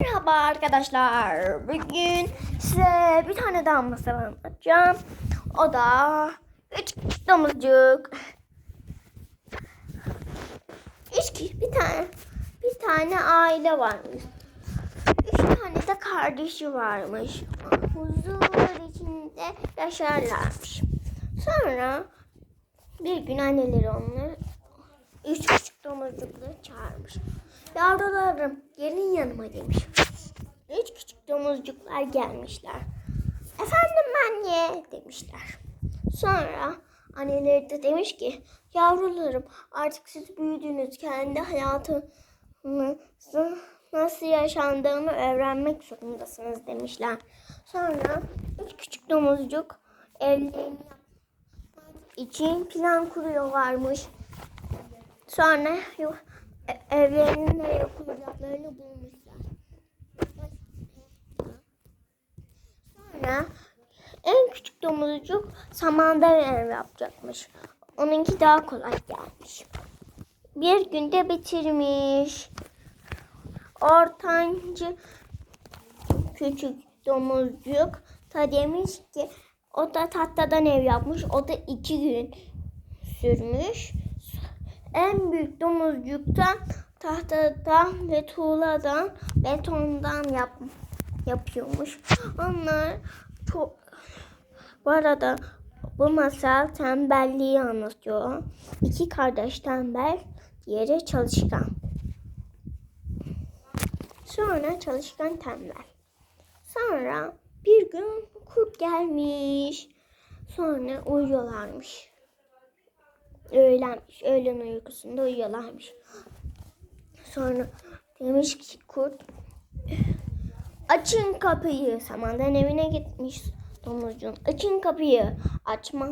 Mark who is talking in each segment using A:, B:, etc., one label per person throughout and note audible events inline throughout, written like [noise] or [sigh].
A: Merhaba arkadaşlar. Bugün size bir tane daha masal anlatacağım. O da üç domuzcuk. Üç bir tane bir tane aile varmış. Üç tane de kardeşi varmış. Huzur içinde yaşarlarmış. Sonra bir gün anneleri onları üç küçük domuzcukları çağırmış. Yavrularım gelin yanıma demiş. Üç küçük domuzcuklar gelmişler. Efendim anne demişler. Sonra anneleri de demiş ki yavrularım artık siz büyüdünüz. Kendi hayatınızı nasıl yaşandığını öğrenmek zorundasınız demişler. Sonra üç küçük domuzcuk evlerini için plan kuruyorlarmış. Sonra evlerinin nereye kuracaklarını bulmuşlar. Sonra en küçük domuzcuk samanda ev yapacakmış. Onunki daha kolay gelmiş. Bir günde bitirmiş. Ortancı küçük domuzcuk da demiş ki o da tahtadan ev yapmış. O da iki gün sürmüş. En büyük domuzcuktan tahtadan ve tuğladan betondan yap, yapıyormuş. Onlar çok bu arada bu masal tembelliği anlatıyor. İki kardeş tembel, diğeri çalışkan. Sonra çalışkan tembel. Sonra bir gün kurt gelmiş. Sonra uyuyorlarmış. Öğlenmiş. Öğlen uykusunda uyuyorlarmış. Sonra demiş ki kurt açın kapıyı. Samandan evine gitmiş domuzcuğun. Açın kapıyı. Açma.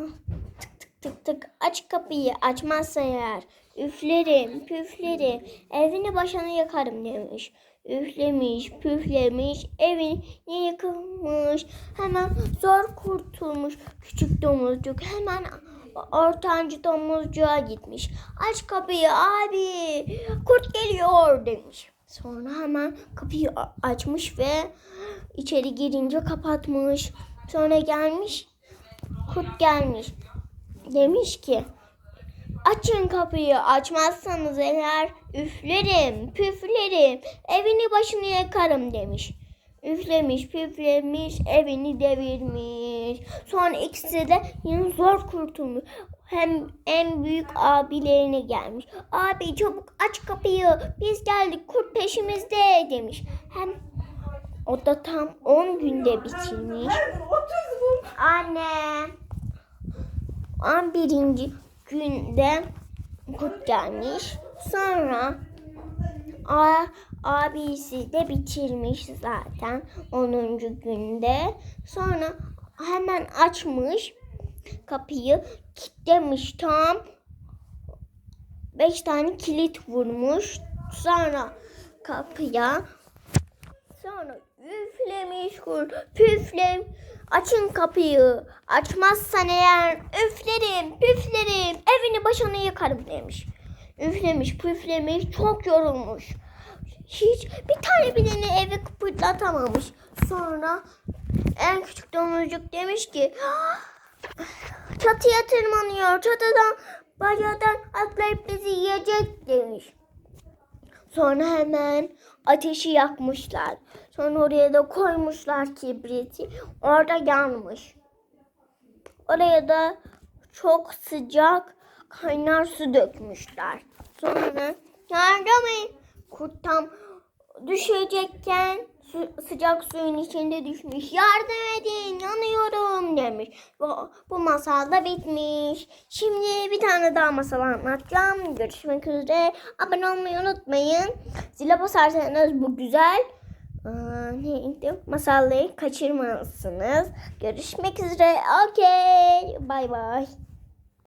A: Tık tık tık tık. Aç kapıyı. Açmazsa eğer. Üflerim, püflerim. Evini başına yakarım demiş. Üflemiş, püflemiş, evini yıkılmış. Hemen zor kurtulmuş küçük domuzcuk. Hemen ortancı domuzcuğa gitmiş. Aç kapıyı abi, kurt geliyor demiş. Sonra hemen kapıyı açmış ve içeri girince kapatmış. Sonra gelmiş, kurt gelmiş. Demiş ki Açın kapıyı. Açmazsanız eğer üflerim, püflerim, evini başını yakarım demiş. Üflemiş, püflemiş, evini devirmiş. Sonra ikisi de yine zor kurtulmuş. Hem en büyük abilerine gelmiş. Abi çabuk aç kapıyı. Biz geldik kurt peşimizde demiş. Hem o da tam 10 günde bitirmiş. Anne. 11. günde kurt gelmiş. Sonra a, abisi de bitirmiş zaten 10. günde. Sonra hemen açmış kapıyı kilitlemiş tam 5 tane kilit vurmuş. Sonra kapıya Sonra üflemiş kurt, püflem. Açın kapıyı. Açmazsan eğer üflerim, püflerim, evini başına yakarım demiş. Üflemiş, püflemiş, çok yorulmuş. Hiç bir tane bileni evi kıpırdatamamış. Sonra en küçük domuzcuk demiş ki [gasps] çatıya tırmanıyor. Çatıdan bacadan atlayıp bizi yiyecek demiş. Sonra hemen ateşi yakmışlar. Sonra oraya da koymuşlar kibriti. Orada yanmış. Oraya da çok sıcak kaynar su dökmüşler. Sonra yardım Kurt tam düşecekken su- sıcak suyun içinde düşmüş. Yardım edin yanıyorum demiş. Bu, bu masal da bitmiş. Şimdi bir tane daha masal anlatacağım. Görüşmek üzere. Abone olmayı unutmayın. Zile basarsanız bu güzel aa, neydi? masalları kaçırmazsınız. Görüşmek üzere. Okey. Bay bay.